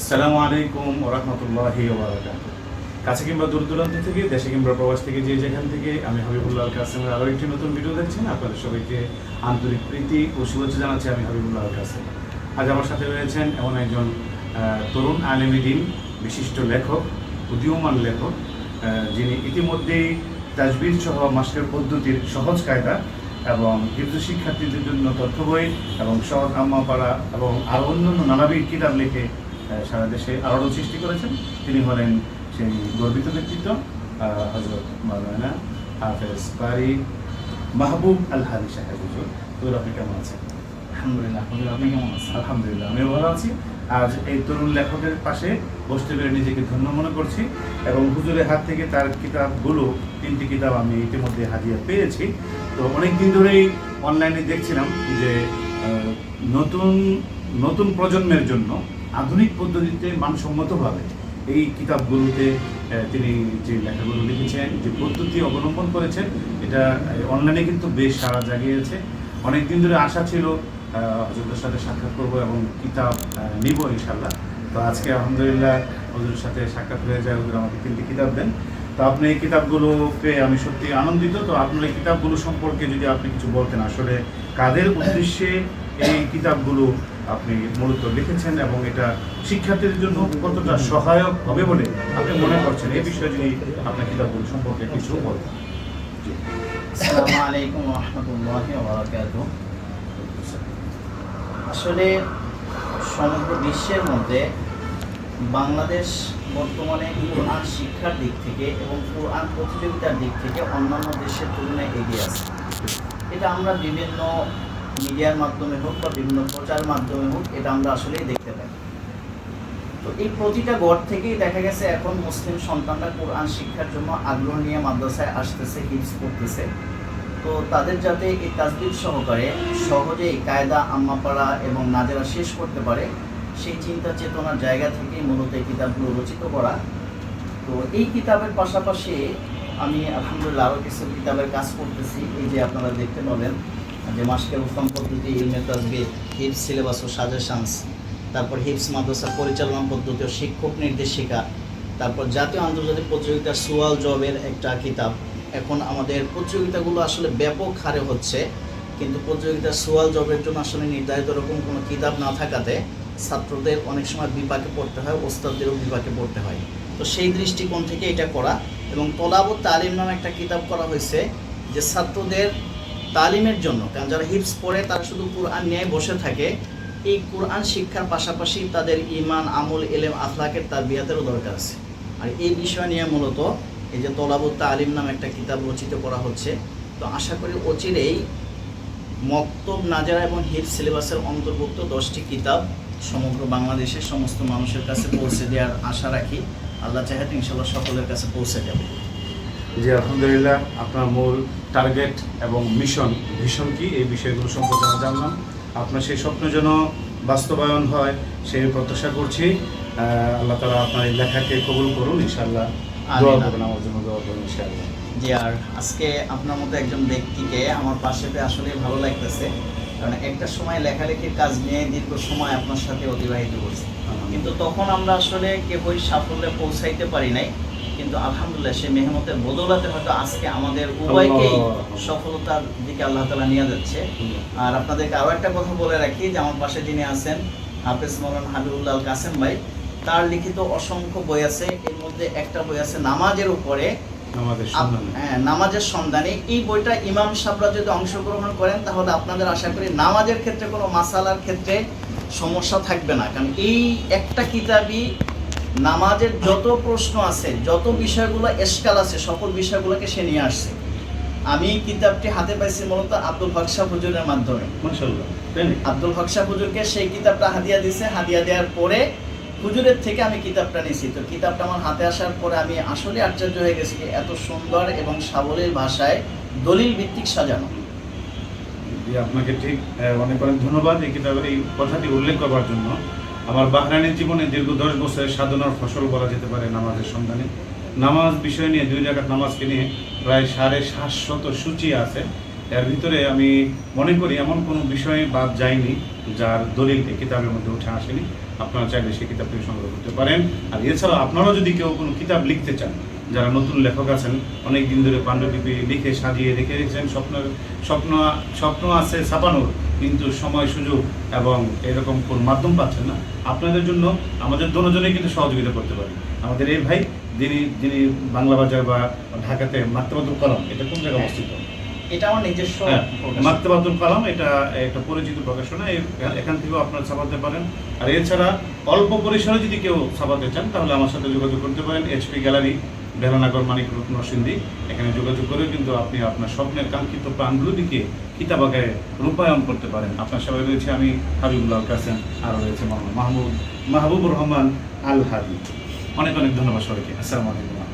আসসালামু আলাইকুম ওরহমতুল্লাহি কাছে কিংবা দূর দূরান্ত থেকে, দেশে কিংবা প্রবাস থেকে, যে যেখান থেকে, আমি হাবিবুল্লাহ আল কাসেমের আরও একটি নতুন ভিডিও দেখছেন, আপনাদের সবাইকে আন্তরিক প্রীতি ও শুভেচ্ছা জানাচ্ছি আমি হাবিবুল্লাহ কাসেম। আজ আমার সাথে রয়েছেন এমন একজন তরুণ আলেমিদিন, বিশিষ্ট লেখক, উদীয়মান লেখক যিনি ইতিমধ্যেই তাজবির সহ মাস্টার পদ্ধতির সহজ কায়দা এবং হিন্দু শিক্ষার্থীদের জন্য তথ্য বই এবং সহজ আম্মাপাড়া এবং আরও অন্যান্য নানাবিধ কিতাব লিখে সারা দেশে আলোড়ন সৃষ্টি করেছেন। তিনি হলেন সেই গর্বিত ব্যক্তিত্ব হজরত মাওলানা হাফেজ বারি মাহবুব আল হাদি সাহেব। হুজুর হুজুর আপনি কেমন আছেন? আলহামদুলিল্লাহ হুজুর আপনি কেমন আছেন? আলহামদুলিল্লাহ আমিও ভালো আছি। আজ এই তরুণ লেখকের পাশে বসতে পেরে নিজেকে ধন্য মনে করছি এবং হুজুরের হাত থেকে তার কিতাবগুলো তিনটি কিতাব আমি ইতিমধ্যে হাজিয়া পেয়েছি। তো অনেক দিন ধরেই অনলাইনে দেখছিলাম যে নতুন নতুন প্রজন্মের জন্য আধুনিক পদ্ধতিতে মানসম্মতভাবে এই কিতাবগুলোতে তিনি যে লেখাগুলো লিখেছেন, যে পদ্ধতি অবলম্বন করেছেন, এটা অনলাইনে কিন্তু বেশ সাড়া জাগিয়েছে। অনেক দিন ধরে আশা ছিল হজরতের সাথে সাক্ষাৎ করব এবং কিতাব নিব ইনশাল্লাহ তো আজকে আলহামদুলিল্লাহ হজুরের সাথে সাক্ষাৎ হয়ে যায় হুজুর আমাকে তিনটি কিতাব দেন। তো আপনি এই কিতাবগুলো পেয়ে আমি সত্যি আনন্দিত, তো আপনার এই কিতাবগুলো সম্পর্কে যদি আপনি কিছু বলতেন, আসলে কাদের উদ্দেশ্যে এই কিতাবগুলো আপনি মূলত লিখেছেন এবং এটা শিক্ষার্থীদের জন্য কতটা সহায়ক হবে বলে আপনি মনে করছেন? এই বিষয়ে যদি আপনার কিতাবগুলো সম্পর্কে কিছু বলতেন। আসলে সমগ্র বিশ্বের মধ্যে বাংলাদেশ বর্তমানে কোরআন শিক্ষার দিক থেকে এবং কোরআন প্রতিযোগিতার দিক থেকে অন্যান্য দেশের তুলনায় এগিয়ে আছে। এটা আমরা বিভিন্ন মিডিয়ার মাধ্যমে হোক বা বিভিন্ন প্রচার মাধ্যমে হোক, এটা আমরা আসলেই দেখতে পাই। তো এই প্রতিটা গড় থেকেই দেখা গেছে এখন মুসলিম সন্তানরা কোরআন শিক্ষার জন্য আগ্রহ নিয়ে মাদ্রাসায় আসতেছে হিপস করতেছে। তো তাদের যাতে এই তাজবিদ সহকারে সহজেই কায়দা আম্মাপাড়া এবং নাজেরা শেষ করতে পারে, সেই চিন্তা চেতনার জায়গা থেকেই মূলত এই কিতাবগুলো রচিত করা। তো এই কিতাবের পাশাপাশি আমি আলহামদুলিল্লাহ আরও কিছু কিতাবের কাজ করতেছি, এই যে আপনারা দেখতে পাবেন। যে মাস্কের উত্তম পদ্ধতি ইলমে তাজবিদ হিপস সিলেবাস ও সাজেশনস তারপর হিপস মাদ্রাসা পরিচালনা পদ্ধতি ও শিক্ষক নির্দেশিকা। তারপর জাতীয় আন্তর্জাতিক প্রতিযোগিতার সুয়াল জবের একটা কিতাব। এখন আমাদের প্রতিযোগিতাগুলো আসলে ব্যাপক হারে হচ্ছে, কিন্তু প্রতিযোগিতার সুয়াল জবের জন্য আসলে নির্ধারিত রকম কোনো কিতাব না থাকাতে ছাত্রদের অনেক সময় বিপাকে পড়তে হয়, ওস্তাদদেরও বিপাকে পড়তে হয়। তো সেই দৃষ্টিকোণ থেকে এটা করা এবং তলাব তালিম নামে একটা কিতাব করা হয়েছে, যে ছাত্রদের তালিমের জন্য। কারণ যারা হিপস পড়ে, তারা শুধু কোরআন নিয়ে বসে থাকে। এই কোরআন শিক্ষার পাশাপাশি তাদের ইমান আমল, এলেম, আখলাকের তার বিয়াতেরও দরকার আছে। আর এই বিষয় নিয়ে মূলত এই যে তলাবুত তালিম নামে একটা কিতাব রচিত করা হচ্ছে। তো আশা করি অচিরেই মক্তব নাজারা এবং হিপ সিলেবাসের অন্তর্ভুক্ত দশটি কিতাব সমগ্র বাংলাদেশের সমস্ত মানুষের কাছে পৌঁছে দেওয়ার আশা রাখি। আল্লাহ চাহাতে ইনশাল্লাহ সকলের কাছে পৌঁছে যাবে জি আলহামদুলিল্লাহ আপনার মূল টার্গেট এবং মিশন ভীষণ কি? এই বিষয়গুলো সম্পর্কে আমরা জানলাম। আপনার সেই স্বপ্ন যেন বাস্তবায়ন হয় সেই প্রত্যাশা করছি। আল্লাহ তালা আপনার এই লেখাকে কবুল করুন ইনশাআল্লাহ দোয়া করবেন আমার জন্য দোয়া করুন ইনশাআল্লাহ। জি আর আজকে আপনার মতো একজন ব্যক্তিকে আমার পাশে পেয়ে আসলে ভালো লাগতেছে। কারণ একটা সময় লেখালেখির কাজ নিয়ে দীর্ঘ সময় আপনার সাথে অতিবাহিত করছি। কিন্তু তখন আমরা আসলে কেবই সাফল্যে পৌঁছাইতে পারি নাই। কিন্তু আলহামদুলিল্লাহ সেই মেহনতের বদলাতে হয়তো আজকে আমাদের উভয়কেই সফলতার দিকে আল্লাহ তালা নিয়ে যাচ্ছে। আর আপনাদেরকে আরও একটা কথা বলে রাখি যে আমার পাশে যিনি আছেন হাফেজ মৌলান হাবিবুল্লাহ কাসেম ভাই তার লিখিত অসংখ্য বই আছে। এর মধ্যে একটা বই আছে নামাজের উপরে। সন্ধান। হ্যাঁ, নামাজের সন্ধানে। এই বইটা ইমাম যদি অংশগ্রহণ করেন তাহলে আপনাদের আশা করি নামাজের ক্ষেত্রে কোনো মাসালার ক্ষেত্রে সমস্যা থাকবে না। কারণ এই একটা কিতাবই নামাজের যত প্রশ্ন আছে যত বিষয়গুলো এসকাল আছে সকল বিষয়গুলোকে সে নিয়ে আসছে। আমি কিতাবটি হাতে পাইছি মূলত আব্দুল হকসা হুজুরের মাধ্যমে? আব্দুল হকসা হুজুরকে সেই কিতাবটা হাদিয়া দিছে। হাদিয়া দেওয়ার পরে হুজুরের থেকে আমি কিতাবটা নিয়েছি তো কিতাবটা আমার হাতে আসার পরে আমি আসলে আশ্চর্য হয়ে গেছি যে এত সুন্দর এবং সাবলীল ভাষায় দলিল ভিত্তিক সাজানো। আপনাকে ঠিক অনেক অনেক ধন্যবাদ এই কিতাবের এই কথাটি উল্লেখ করবার জন্য। আমার বাহরানের জীবনে দীর্ঘ দশ বছরের সাধনার ফসল বলা যেতে পারে নামাজের সন্ধানে। নামাজ বিষয় নিয়ে দুই জায়গার নামাজকে নিয়ে প্রায় সাড়ে সাতশত সূচি আছে। এর ভিতরে আমি মনে করি এমন কোনো বিষয়ে বাদ যায়নি যার দলিল কিতাবের মধ্যে উঠে আসেনি। আপনারা চাইলে সেই কিতাবটি সংগ্রহ করতে পারেন। আর এছাড়া আপনারা যদি কেউ কোনো কিতাব লিখতে চান যারা নতুন লেখক আছেন অনেক দিন ধরে পাণ্ডুলিপি লিখে সাজিয়ে রেখে রেখেছেন স্বপ্ন স্বপ্ন স্বপ্ন আছে ছাপানোর কিন্তু সময় সুযোগ এবং এরকম কোন মাধ্যম পাচ্ছেন না। আপনাদের জন্য আমাদের দুজনে কিন্তু সহযোগিতা করতে পারি। আমাদের এই ভাই যিনি যিনি বাংলা বাজার বা ঢাকাতে মাতৃবাদুল কলম এটা কোন জায়গায় অবস্থিত? এটা আমার নিজস্ব হ্যাঁ। মাতৃবাদুল কালাম এটা একটা পরিচিত প্রকাশনা এখান থেকেও আপনারা ছাপাতে পারেন। আর এছাড়া অল্প পরিসরে যদি কেউ ছাপাতে চান তাহলে আমার সাথে যোগাযোগ করতে পারেন এইচপি গ্যালারি বেলানগর মানিক রূপ নরসিন্দী এখানে যোগাযোগ করে কিন্তু আপনি আপনার স্বপ্নের কাঙ্ক্ষিত প্রাণগুলোকে কিতাব আকারে রূপায়ণ করতে পারেন। আপনার সবাই রয়েছে আমি হাবিবুল্লাহ কাসেম আর রয়েছে মাহমুদ মাহবুব মাহবুবুর রহমান আল হাদি। অনেক অনেক ধন্যবাদ সবাইকে। আসসালামু আলাইকুম।